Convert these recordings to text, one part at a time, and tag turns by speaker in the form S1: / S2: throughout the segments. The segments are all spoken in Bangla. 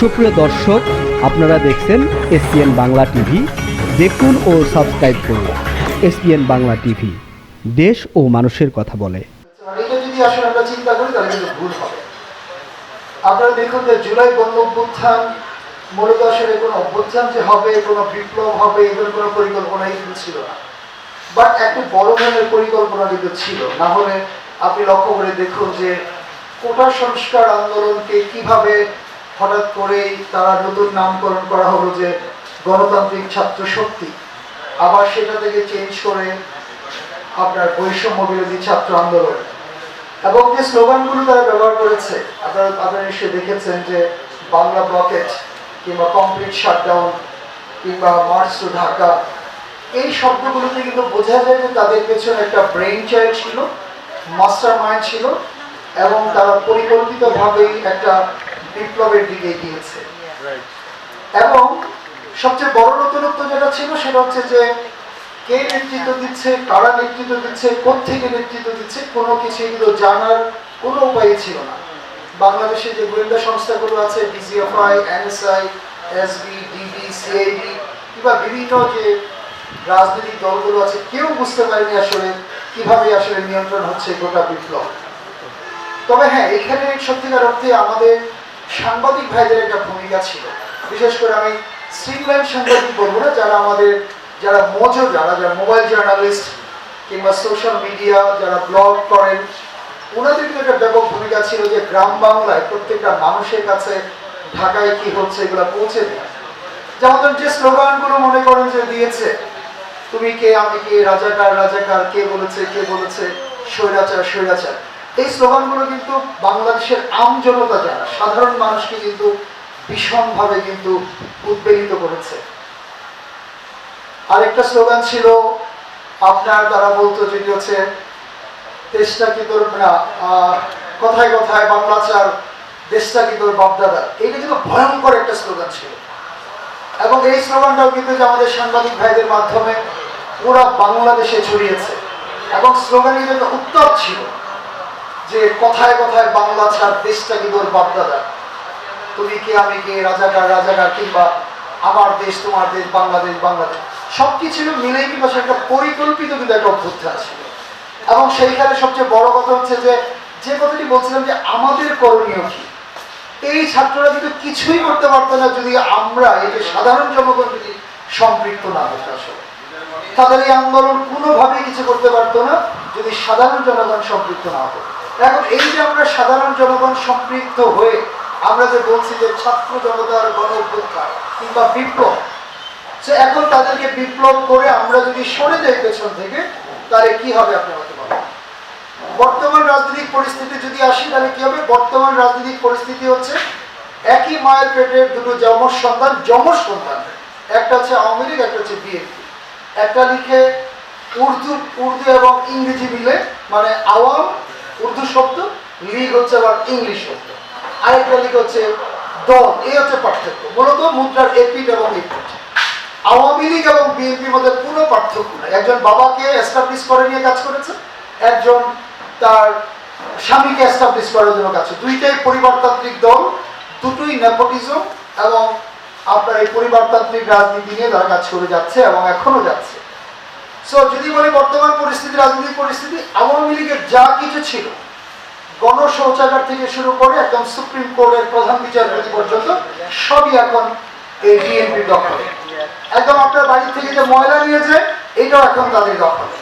S1: সুপ্রিয় দর্শক, আপনারা দেখছেন এসপিএন বাংলা টিভি। দেখুন ও সাবস্ক্রাইব করুন এসপিএন বাংলা টিভি। দেশ ও মানুষের কথা বলে।
S2: যদি আসলে আমরা চিন্তা করি, তাহলে কিন্তু ভুল হবে। আপনারা দেখুন যে জুলাই গণ অভ্যুত্থান মূলত আসলে কোনো অভ্যুত্থান যে হবে, কোনো বিপ্লব হবে, এগুলোর কোনো পরিকল্পনাই কিন্তু ছিল না। বাট একটু বড় ধরনের পরিকল্পনা কিন্তু ছিল। না হলে আপনি লক্ষ্য করে দেখুন যে কোটা সংস্কার আন্দোলনকে কীভাবে হঠাৎ করেই তারা নতুন নামকরণ করা হলো যে গণতান্ত্রিক ছাত্র শক্তি। আবার সেটা থেকে চেঞ্জ করে আপনার বৈষম্য বিরোধী ছাত্র আন্দোলন। এবং যে স্লোগানগুলো তারা ব্যবহার করেছে, আপনারা আপনারা নিশ্চয়ই দেখেছেন যে বাংলা ব্লকেট কিংবা কমপ্লিট শাটডাউন কিংবা মার্চ টু ঢাকা এই শব্দগুলোতে কিন্তু বোঝা যায় যে তাদের পেছনে একটা ব্রেইন চাইল্ড ছিল মাস্টার মাইন্ড ছিল, এবং তারা পরিকল্পিতভাবেই একটা বিপ্লবের দিকে গিয়েছে। এবং সবচেয়ে বড় নতুনত্ব যেটা ছিল সেটা হচ্ছে যে কে নেতৃত্ব দিচ্ছে কারা নেতৃত্ব দিচ্ছে কোথেকে নেতৃত্ব দিচ্ছে কোনো কিছু এগুলো জানার কোনো উপায় ছিল না। বাংলাদেশে যে গোয়েন্দা সংস্থাগুলো আছে DGFI NSI SB DB CID কিংবা বিভিন্ন যে রাজনৈতিক দলগুলো আছে কেউ বুঝতে পারেনি আসলে কীভাবে আসলে নিয়ন্ত্রণ হচ্ছে গোটা বিপ্লব। তবে হ্যাঁ এখানে সত্যিকার অর্থে আমাদের সাংবাদিক ভাইদের একটা ভূমিকা ছিল। বিশেষ করে আমি স্ট্রিমলাইন সাংবাদিক বলব না, যারা আমাদের, যারা মজো, যারা যারা মোবাইল জার্নালিস্ট কিংবা সোশ্যাল মিডিয়া, যারা ব্লগ করেন, ওনাদের কিন্তু একটা ব্যাপক ভূমিকা ছিল যে গ্রাম বাংলায় প্রত্যেকটা মানুষের কাছে ঢাকায় কি হচ্ছে এগুলো পৌঁছে দেয়। যেমন যে স্লোগানগুলো মনে করেন যে দিয়েছে, তুমি কে, আমি কে, রাজাকার রাজাকার, কে বলেছে কে বলেছে, স্বৈরাচার স্বৈরাচার। এই স্লোগানগুলো কিন্তু বাংলাদেশের আম জনতা যারা, সাধারণ মানুষকে কিন্তু ভীষণভাবে কিন্তু উদ্বেলিত করেছে। আরেকটা স্লোগান ছিল, আপনার তারা বলতো যেটি হচ্ছে, দেশটা কি তোর কথায় কথায় বাংলাচার দেশটা কি তোর বাপদাদা? এইটা কিন্তু ভয়ঙ্কর একটা স্লোগান ছিল। এবং এই স্লোগানটাও কিন্তু আমাদের সাংবাদিক ভাইদের মাধ্যমে পুরা বাংলাদেশে ছড়িয়েছে। এবং স্লোগানের যে একটা উত্তর ছিল। যে কথায় কথায় বাংলা ছাড় দেশটা কি তোর বাপদাদা তুমি কি, আমি কে, রাজাকার রাজাকার কিংবা আমার দেশ, তোমার দেশ, বাংলাদেশ বাংলাদেশ। সব কিছু মিলেই আসলে একটা পরিকল্পিত কিন্তু একটা অভ্যুত্থান ছিল এবং সেইখানে সবচেয়ে বড় কথা হচ্ছে যে যে কথাটি বলছিলাম যে আমাদের করণীয় কি? এই ছাত্ররা কিন্তু কিছুই করতে পারতো না যদি আমরা এই যে সাধারণ জনগণ যদি সম্পৃক্ত না হতো আসলে। তাদের এই আন্দোলন কোনোভাবেই কিছু করতে পারতো না যদি সাধারণ জনগণ সম্পৃক্ত না হতো। এখন এই যে আমরা সাধারণ জনগণ সম্পৃক্ত হয়ে আমরা যে বলছি যে ছাত্র জনতার গণ অভ্যুত্থান কিংবা বিপ্লব, সে এখন তাদেরকে বিপ্লব করে আমরা যদি সরে যাই পেছন থেকে, তাহলে কি হবে আপনি আমাকে বলেন বর্তমান রাজনৈতিক পরিস্থিতি যদি আসি, তাহলে কি হবে? বর্তমান রাজনৈতিক পরিস্থিতি হচ্ছে একই মায়ের পেটের দুটো যমজ সন্তান যমজ সন্তান। একটা হচ্ছে আওয়ামী লীগ, একটা হচ্ছে বিএনপি। একটা লিখে উর্দু উর্দু এবং ইংরেজি মিলে মানে আওয়াম উর্দু শব্দ, লীগ হচ্ছে আবার ইংলিশ শব্দ। আরেকটা লীগ হচ্ছে দল, এই হচ্ছে পার্থক্য। মূলত মুদ্রার এপিট এবং আওয়ামী লীগ এবং বিএনপির মধ্যে কোনো পার্থক্য নাই। একজন বাবাকে এস্টাবলিশ করে নিয়ে কাজ করেছে, একজন তার স্বামীকে এস্টাবলিশ করার জন্য কাজ দুইটাই পরিবারতান্ত্রিক দল, দুটোই নেপোটিজম এবং আপনার এই পরিবারতান্ত্রিক রাজনীতি নিয়ে তারা কাজ করে যাচ্ছে এবং এখনও যাচ্ছে। সো যদি বলি বর্তমান পরিস্থিতি, রাজনৈতিক পরিস্থিতি, আওয়ামী লীগের যা কিছু ছিল গণ শৌচাগার থেকে শুরু করে একদম সুপ্রিম কোর্টের প্রধান বিচারপতি পর্যন্ত, সবই এখন এই বিএনপির দখলে। একদম আপনার বাড়ি থেকে যে ময়লা নিয়েছে, এটাও এখন তাদের দখলে।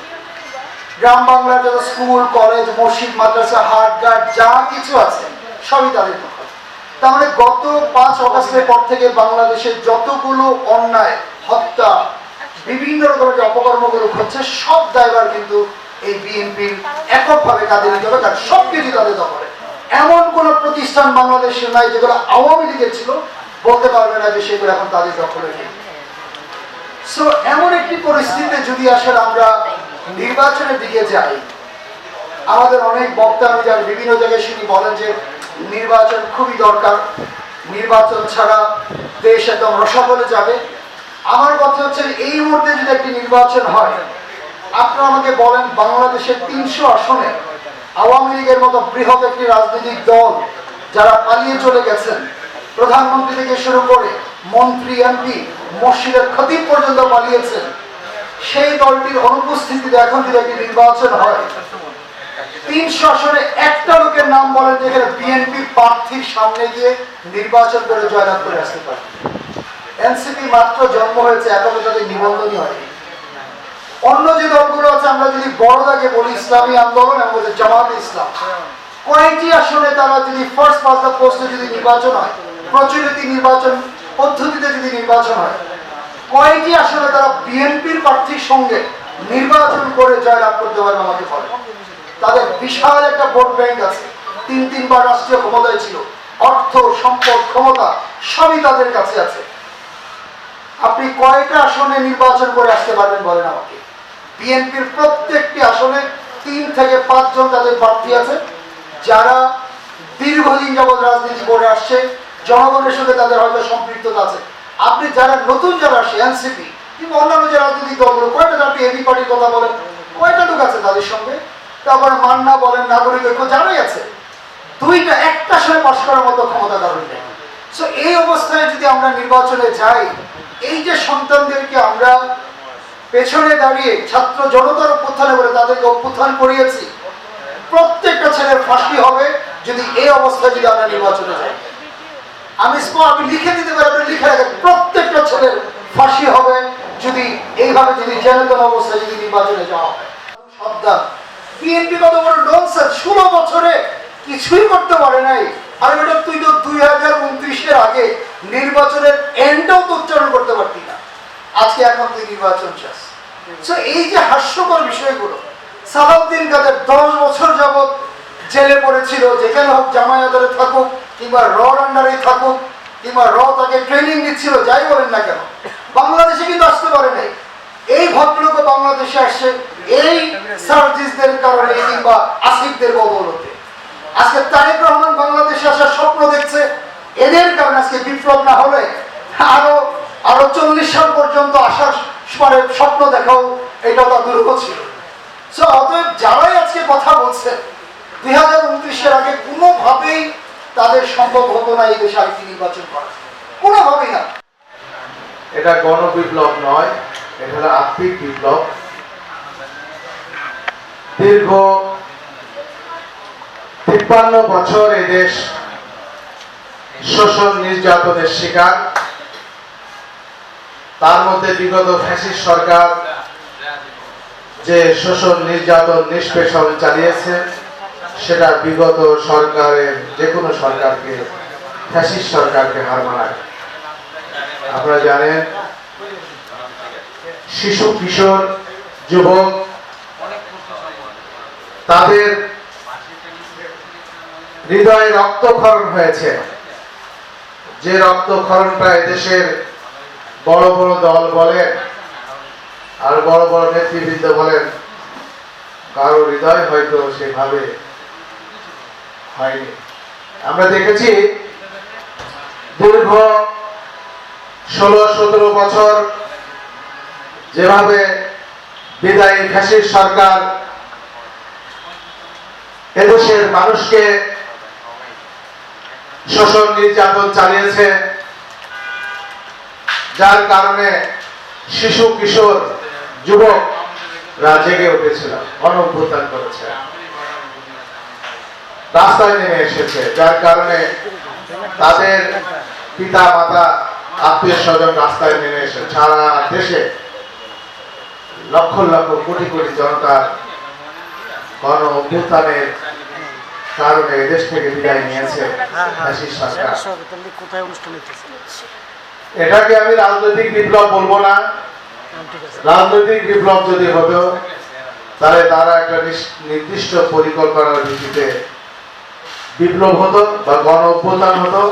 S2: গ্রাম বাংলার যত স্কুল, কলেজ, মসজিদ, মাদ্রাসা হাট ঘাট যা কিছু আছে, সবই তাদের দখলে। তার মানে গত পাঁচ অগস্টের পর থেকে বাংলাদেশের যতগুলো অন্যায়, হত্যা বিভিন্ন রকমের যে অপকর্মগুলো ঘটছে, সব দায়ভার কিন্তু এই বিএনপির এককভাবে কাঁধে নিতে হবে, কারণ সব কিছু তাদের দখলে। এমন কোন প্রতিষ্ঠান বাংলাদেশে নাই যেগুলো আওয়ামী লীগের ছিল, বলতে পারবে না যে সেগুলো এখন তাদের দখলে নেই। সো এমন একটি পরিস্থিতিতে যদি আসলে আমরা নির্বাচনের দিকে যাই, আমাদের অনেক বক্তা আমি জানি, বিভিন্ন জায়গায় শুনি বলেন যে নির্বাচন খুবই দরকার। নির্বাচন ছাড়া দেশ একদম রসাবলে যাবে। আমার কথা হচ্ছে, এই মুহূর্তে যদি একটি নির্বাচন হয়, আপনারা আমাকে বলেন বাংলাদেশের তিনশো আসনে আওয়ামী লীগের মতো বৃহৎ একটি রাজনৈতিক দল যারা পালিয়ে চলে গেছেন, প্রধানমন্ত্রী থেকে শুরু করে মন্ত্রী, এমপি, মসজিদের খতিব পর্যন্ত পালিয়েছেন, সেই দলটির অনুপস্থিতিতে এখন যদি একটি নির্বাচন হয়, তিনশো আসনে একটা লোকের নাম বলেন যেখানে বিএনপি প্রার্থীর সামনে গিয়ে নির্বাচন করে জয়লাভ করে আসতে পারে। এনসিপি মাত্র জন্ম হয়েছে, এখনও তাদের নিবন্ধনই হয়নি। অন্য যে দলগুলো আছে, আমরা যদি বড় দাগে বলি, ইসলামী আন্দোলন এবং জামাত ইসলাম। কয়েকটি আসনে তারা যদি ফার্স্ট পাস দ্য পোস্টে যদি নির্বাচন হয়, প্রচলিত নির্বাচন পদ্ধতিতে যদি নির্বাচন হয়, কয়েকটি আসনে তারা বিএনপির প্রার্থীর সঙ্গে নির্বাচন করে জয়লাভ করতে পারবে আমাকে বলে। তাদের বিশাল একটা ভোট ব্যাংক আছে। তিন তিনবার রাষ্ট্রীয় ক্ষমতায় ছিল। অর্থ, সম্পদ, ক্ষমতা সবই তাদের কাছে আছে। আপনি কয়টা আসনে নির্বাচন করে আসতে পারবেন বলেন আমাকে? বিএনপির প্রত্যেকটি আসনে তিন থেকে পাঁচজন তাদের প্রার্থী আছে। যারা দীর্ঘদিন যাবৎ রাজনীতি করে আসছে, জনগণের সঙ্গে তাদের হয়তো সম্পৃক্ততা আছে। আপনি যারা নতুন যারা আসছে, এনসিপি, কিংবা অন্যান্য যে রাজনৈতিক দলগুলো, কয়টা আপনি এবি পার্টির কথা বলেন, কয়টা লোক আছে তাদের সঙ্গে? তারপরে মান্না বলেন, নাগরিক ঐক্য যারাই আছে, দুইটা, একটা সময় পাশ করার মতো ক্ষমতা কারণ নেই। সো এই অবস্থায় যদি আমরা নির্বাচনে যাই এই যে সন্তানদেরকে আমরা পেছনে দাঁড়িয়ে ছাত্র জনতার অভ্যুত্থানে বলে তাদেরকে অভ্যুত্থান করিয়েছি, প্রত্যেকটা ছেলের ফাঁসি হবে যদি এই অবস্থায় যদি আমরা নির্বাচনে যাই আমি আমি লিখে দিতে পারি, আপনি লিখে রাখেন, প্রত্যেকটা ছেলের ফাঁসি হবে যদি এইভাবে যদি জেনেতন অবস্থায় যদি নির্বাচনে যাওয়া হয়। সাবধান। বিএনপি কত বড় ননসেন্স ষোলো বছরে কিছুই করতে পারে নাই। তুই তো দুই হাজার উনত্রিশের আগে নির্বাচনের এন্ডও তো উচ্চারণ করতে পারতি না। আজকে এখন তুই নির্বাচন চাস। এই যে হাস্যকর বিষয়গুলো, সালাউদ্দিন কাদের দশ বছর যাবৎ জেলে পড়েছিল, যেখানে হোক থাকুক, কিংবা র আন্ডারে থাকুক, কিংবা র তাকে ট্রেনিং দিচ্ছিল, যাই বলেন না কেন, বাংলাদেশে কিন্তু আসতে পারে নাই। এই ভদ্রলোক বাংলাদেশে আসছে, এই সার্জিসদের কারণে কিংবা আসিফদের বদৌলতে। আজকে তারেক রহমান বাংলাদেশে আসার স্বপ্ন দেখছে। এদের কারণে আজকে বিপ্লব না হলে আরও আরও চল্লিশ সাল পর্যন্ত আসার পরে স্বপ্ন দেখাও এটা তার দুর্গ ছিল অতএব যারাই আজকে কথা বলছে, দুই হাজার উনত্রিশের আগে কোনোভাবেই তাদের সম্ভব হতো না এই দেশে আরেকটি নির্বাচন করা। কোনোভাবেই না।
S3: এটা গণবিপ্লব নয়, এটা আত্মিক বিপ্লব। দীর্ঘ তিপ্পান্ন বছর এই দেশ শোষণ নির্যাতনের শিকার। তার মধ্যে বিগত ফ্যাসিস্ট সরকার যে শোষণ নির্যাতন নিষ্পেষণ চালিয়েছে, সেটা বিগত সরকারের যে কোনো সরকারকে, ফ্যাসিস্ট সরকারকে হার মানায়। আপনারা জানেন, শিশু, কিশোর, যুবক, তাদের হৃদয়ে রক্তক্ষরণ হয়েছে। যে রক্তক্ষরণটা এদেশের বড় বড় দল বলেন আর বড় বড় নেতৃবৃন্দ বলেন, কারও হৃদয় হয়তো সেভাবে হয়নি। আমরা দেখেছি দীর্ঘ ষোলো, সতেরো বছর যেভাবে বিদায়ী ফ্যাসির সরকার এদেশের মানুষকে শোষণ নির্যাতন চালিয়েছে। যার কারণে শিশু, কিশোর যুবকরা জেগে উঠেছিল, অনভ্যুত্থান করেছে। রাস্তায় নেমে এসেছে, যার কারণে তাদের পিতা, মাতা, আত্মীয় স্বজন রাস্তায় নেমে এসে সারা দেশে লক্ষ লক্ষ কোটি কোটি জনতার গণ অভ্যুত্থানের কারণে এদেশ থেকে বিদায় নিয়েছে ফ্যাসিস্ট সরকার।
S4: কোথায় অনুষ্ঠান
S3: এটাকে আমি রাজনৈতিক বিপ্লব বলব না। রাজনৈতিক বিপ্লব যদি হতো তাহলে তারা একটা নির্দিষ্ট পরিকল্পনার ভিত্তিতে বিপ্লব হতো বা গণ অভ্যুত্থান হতো।